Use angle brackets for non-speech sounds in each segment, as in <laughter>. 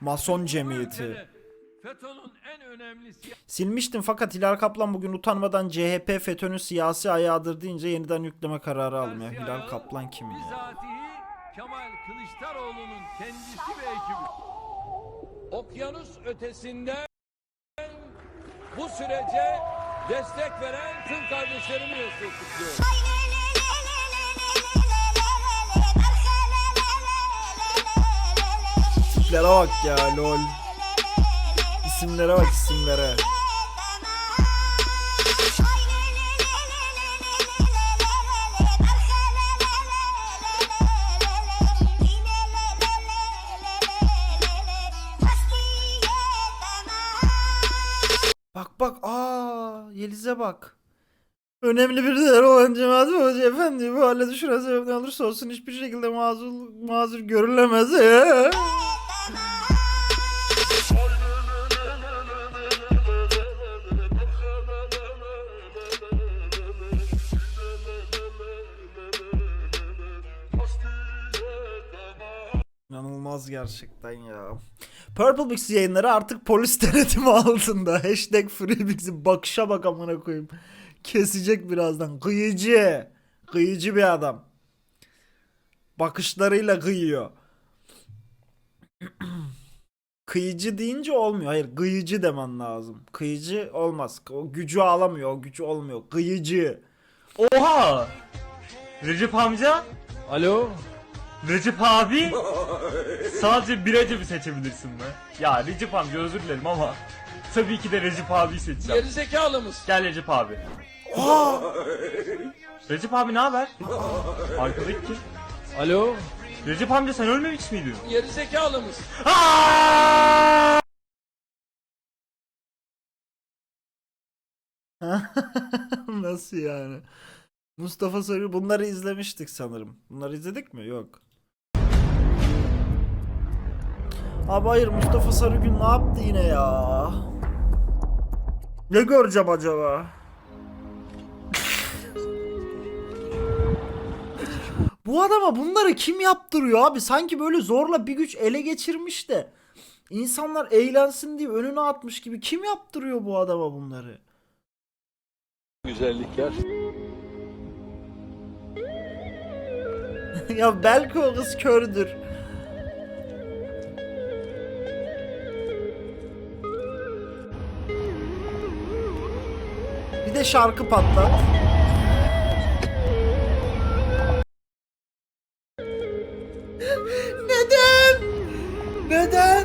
Mason cemiyeti. Silmiştim fakat Hilal Kaplan bugün utanmadan CHP FETÖ'nün siyasi ayağıdır deyince yeniden yükleme kararı almıyor. Hilal Kaplan kim ya? Kemal Kılıçdaroğlu'nun kendisi ve ekibi. Okyanus ötesinden bu sürece destek veren tüm kardeşlerimi destekliyorum. Tiplere bak ya lol. İsimlere bak isimlere. Bak bak aa Yeliz'e bak. Önemli bir değer olan cemaat hoca efendi bu hale düşüren sebep ne olursa olsun hiçbir şekilde mazur, mazur görülemez. İnanılmaz gerçekten ya. Purple Mix yayınları artık polis <laughs> denetimi altında. Hashtag FreeBix'in bakışa bak amına koyayım. Kesecek birazdan. Kıyıcı. Kıyıcı bir adam. Bakışlarıyla kıyıyor. <clears throat> Kıyıcı deyince olmuyor. Hayır kıyıcı demen lazım. Kıyıcı olmaz. O gücü alamıyor. O gücü olmuyor. Kıyıcı. Oha! Recep amca, Alo. Recep abi. Sadece bir Recep'i seçebilirsin be. Ya Recep amca özür dilerim ama tabii ki de Recep abiyi seçeceğim. Gerizekalı mısın? Gel Recep abi. Recep abi ne haber? Arkadaki kim? Alo. Recep amca sen ölmemiş miydin? Gerizekalı mısın? <laughs> Nasıl yani? Mustafa Sarı bunları izlemiştik sanırım. Bunları izledik mi? Yok. Abi hayır Mustafa Sarıgül ne yaptı yine ya? Ne göreceğim acaba? Bu adama bunları kim yaptırıyor abi? Sanki böyle zorla bir güç ele geçirmiş de insanlar eğlensin diye önüne atmış gibi kim yaptırıyor bu adama bunları? Güzellikler. <laughs> ya belki o kız kördür. De şarkı patlat. <laughs> Neden? Neden?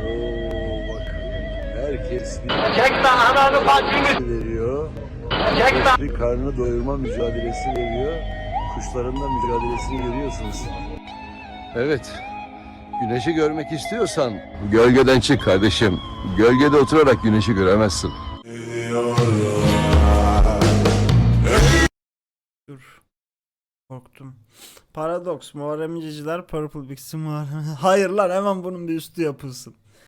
Oo bak herkes bir veriyor. Bir karnını doyurma mücadelesi veriyor. Kuşların da mücadelesini görüyorsunuz. Evet. Güneşi görmek istiyorsan gölgeden çık kardeşim. Gölgede oturarak güneşi göremezsin. Dur. Korktum. Paradoks. Muharrem İnceciler Purple Bix'i Muharrem... <laughs> Hayır lan hemen bunun bir üstü yapılsın.